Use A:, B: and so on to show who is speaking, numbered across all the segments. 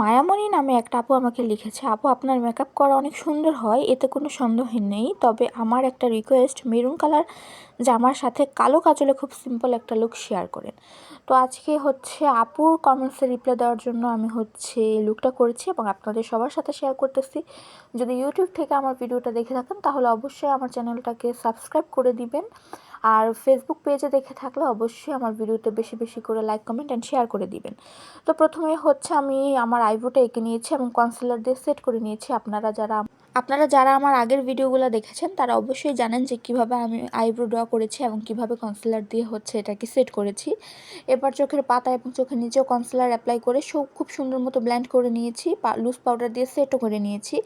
A: মায়ামণি নামে একটা আপু আমাকে লিখেছে, আপু, আপনার মেকআপ করা অনেক সুন্দর হয়, এতে কোনো সন্দেহ নেই, তবে আমার একটা রিকোয়েস্ট মেরুন কালার জামার সাথে কালো কাজলে খুব সিম্পল একটা লুক শেয়ার করেন। তো আজকে হচ্ছে আপুর কমেন্টসে রিপ্লাই দেওয়ার জন্য আমি হচ্ছে লুকটা করেছি এবং আপনাদের সবার সাথে শেয়ার করতেছি। যদি ইউটিউব থেকে আমার ভিডিওটা দেখে থাকেন, তাহলে অবশ্যই আমার চ্যানেলটাকে সাবস্ক্রাইব করে দিবেন। আর ফেসবুক পেজে দেখে থাকলে অবশ্যই আমার ভিডিওতে বেশি বেশি করে লাইক কমেন্ট অ্যান্ড শেয়ার করে দিবেন। তো প্রথমে হচ্ছে আমি আমার আইব্রোটা এঁকে নিয়েছি এবং কনসিলার দিয়ে সেট করে নিয়েছি। আপনারা যারা আপনারা যারা আমার আগের ভিডিওগুলো দেখেছেন, তারা অবশ্যই জানেন যে কীভাবে আমি আইব্রো ড্র করেছি এবং কীভাবে কনসিলার দিয়ে হচ্ছে এটাকে সেট করেছি। এবার চোখের পাতা এবং চোখের নিচেও কনসিলার অ্যাপ্লাই করে সব খুব সুন্দর মতো ব্ল্যান্ড করে নিয়েছি লুজ পাউডার দিয়ে সেটও করে নিয়েছি।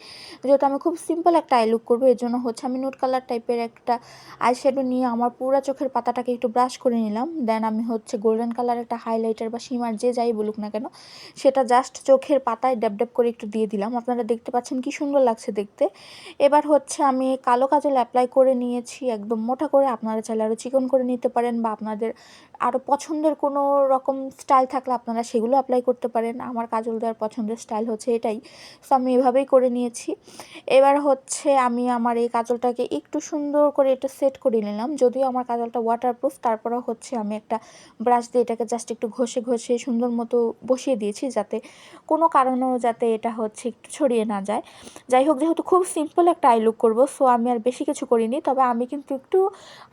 A: যেহেতু আমি খুব সিম্পল একটা আই লুক করব, এর জন্য হচ্ছে আমি নোট কালার টাইপের একটা আই শ্যাডো নিয়ে আমার পুরো চোখের পাতাটাকে একটু ব্রাশ করে নিলাম। দেন আমি হচ্ছে গোল্ডেন কালার একটা হাইলাইটার বা শিমার যে যাই বলুক না কেন, সেটা জাস্ট চোখের পাতায় ড্যাব ড্যাব করে একটু দিয়ে দিলাম। আপনারা দেখতে পাচ্ছেন কি সুন্দর লাগছে দেখতে। এবার হচ্ছে আমি কালো কাজল অ্যাপ্লাই করে নিয়েছি, একদম মোটা করে। আপনারা চাইলে আরও চিকন করে নিতে পারেন বা আপনাদের আরও পছন্দের কোনো রকম স্টাইল থাকলে আপনারা সেগুলো অ্যাপ্লাই করতে পারেন। আমার কাজল দেওয়ার পছন্দের স্টাইল হচ্ছে এটাই। সো আমি এভাবেই করে নিয়েছি। এবার হচ্ছে আমি আমার এই কাজলটাকে একটু সুন্দর করে এটা সেট করে নিলাম। যদিও আমার কাজলটা ওয়াটারপ্রুফ তারপরেও হচ্ছে আমি একটা ব্রাশ দিয়ে এটাকে জাস্ট একটু ঘষে ঘষে সুন্দর মতো বসিয়ে দিয়েছি যাতে কোনো কারণেও যাতে এটা হচ্ছে একটু ছড়িয়ে না যায়। যাই হোক, যেহেতু খুব সিম্পল একটা আই লুক করব সো আমি আর বেশি কিছু করিনি, তবে আমি কিন্তু একটু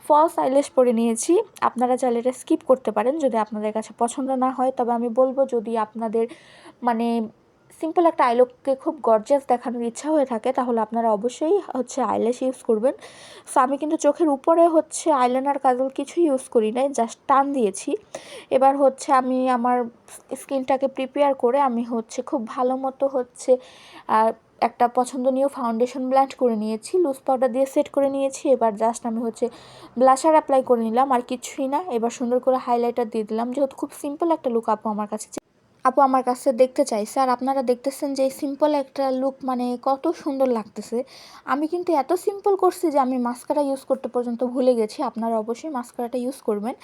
A: ফলস আইলেশ পরে নিয়েছি। আপনারা চাইলে এটা স্কিপ করতে পারেন যদি আপনাদের কাছে পছন্দ না হয়। তবে আমি বলব যদি আপনাদের মানে সিম্পল একটা আইলুককে খুব গর্জিয়াস দেখানোর ইচ্ছা হয়ে থাকে, তাহলে আপনারা অবশ্যই হচ্ছে আইল্যাশ ইউজ করবেন। সো আমি কিন্তু চোখের উপরে হচ্ছে আইলাইনার কাজল কিছুই ইউজ করি নাই জাস্ট টান দিয়েছি। এবার হচ্ছে আমি আমার স্কিনটাকে প্রিপেয়ার করে আমি হচ্ছে খুব ভালো মতো হচ্ছে একটা পছন্দনীয় ফাউন্ডেশন ব্ল্যান্ড করে নিয়েছি লুজ পাউডার দিয়ে সেট করে নিয়েছি, এবার জাস্ট আমি হচ্ছে ব্লাশার অ্যাপ্লাই করে নিলাম, আর কিছুই না, এবার সুন্দর করে হাইলাইটার দিয়ে দিলাম, যেহেতু খুব সিম্পল একটা লুক আপু আমার কাছে আপু আমার কাছে দেখতে চাইছে আর আপনারা দেখতেছেন যে সিম্পল একটা লুক মানে কত সুন্দর লাগতেছে। আমি কিন্তু এত সিম্পল করছি যে আমি মাস্কারা ইউজ করতে পর্যন্ত ভুলে গেছি। আপনারা অবশ্যই মাস্কারাটা ইউজ করবেন।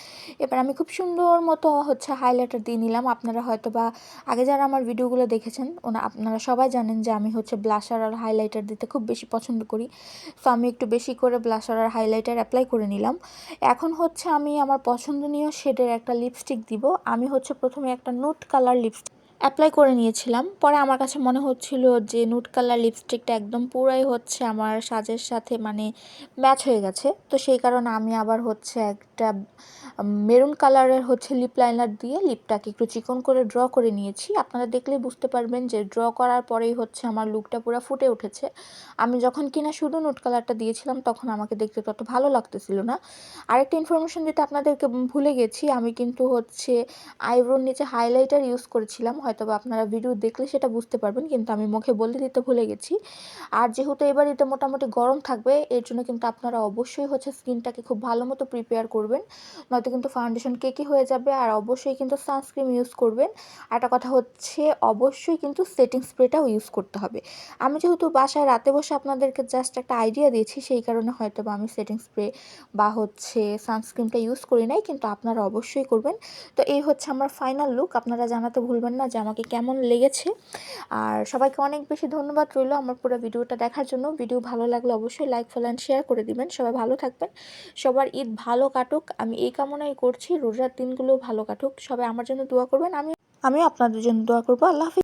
A: এবার আমি খুব সুন্দর মতো হচ্ছে হাইলাইটার দিয়ে নিলাম। আপনারা হয়তো বা আগে যারা আমার ভিডিওগুলো দেখেছেন, ওনা, আপনারা সবাই জানেন যে আমি হচ্ছে ব্লাশার আর হাইলাইটার দিতে খুব বেশি পছন্দ করি। তো আমি একটু বেশি করে ব্লাশার আর হাইলাইটার অ্যাপ্লাই করে নিলাম। এখন হচ্ছে আমি আমার পছন্দনীয় শেডের একটা লিপস্টিক দিব। আমি হচ্ছে প্রথমে একটা নোট কালার লিপস্টিক অ্যাপ্লাই করে নিয়েছিলাম। পরে আমার কাছে মনে হচ্ছিল যে নুট কালার লিপস্টিকটা একদম পুরাই হচ্ছে আমার সাজের সাথে মানে ম্যাচ হয়ে গেছে। তো সেই কারণে আমি আবার হচ্ছে একটা মেরুন কালারের হচ্ছে লিপ লাইনার দিয়ে লিপটাকে একটু চিকন করে ড্র করে নিয়েছি। আপনারা দেখলে বুঝতে পারবেন যে ড্র করার পরেই হচ্ছে আমার লুকটা পুরো ফুটে উঠেছে। আমি যখন কিনা শুধু নোট কালারটা দিয়েছিলাম, তখন আমাকে দেখতে তত ভালো লাগতেছিল না। আরেকটা ইনফরমেশন দিতে আপনাদেরকে ভুলে গেছি, আমি কিন্তু হচ্ছে আইব্রোর নিচে হাইলাইটার ইউজ করেছিলাম। হয়তো আপনারা ভিডিও দেখলে সেটা বুঝতে পারবেন, কিন্তু আমি মুখে বলে দিতে ভুলে গেছি। আর যেহেতু এবার এতে মোটামুটি গরম থাকবে, এর জন্য কিন্তু আপনারা অবশ্যই হচ্ছে স্কিনটাকে খুব ভালো মতো প্রিপেয়ার করবেন। নয়তো কিন্তু ফাউন্ডেশন কেকি হয়ে যাবে? আর অবশ্যই কিন্তু সানস্ক্রিন ইউজ করবেন। আর একটা কথা হচ্ছে, অবশ্যই কিন্তু সেটিং স্প্রেটাও ইউজ করতে হবে। আমি যেহেতু বাসায় রাতে বসে আপনাদেরকে জাস্ট একটা আইডিয়া দিয়েছি, সেই কারণে হয়তো বা আমি সেটিং স্প্রে বা হচ্ছে সানস্ক্রিনটা ইউজ করি নাই, কিন্তু আপনারা অবশ্যই করবেন। তো এই হচ্ছে আমার ফাইনাল লুক আপনারা জানাতে ভুলবেন না যে আমাকে কেমন লেগেছে। আর সবাইকে অনেক বেশি ধন্যবাদ রইল আমার পুরো ভিডিওটা দেখার জন্য। ভিডিও ভালো লাগলে অবশ্যই লাইক ফলো অ্যান্ড শেয়ার করে দিবেন। সবাই ভালো থাকবেন। সবার ঈদ ভালো কাটুক। আমি এই কামনাই করছি। রোজার দিনগুলো ভালো কাটুক। সবাই আমার জন্য দোয়া করবেন। আমি, আমিও আপনাদের জন্য দোয়া করব। আল্লাহ হাফিজ।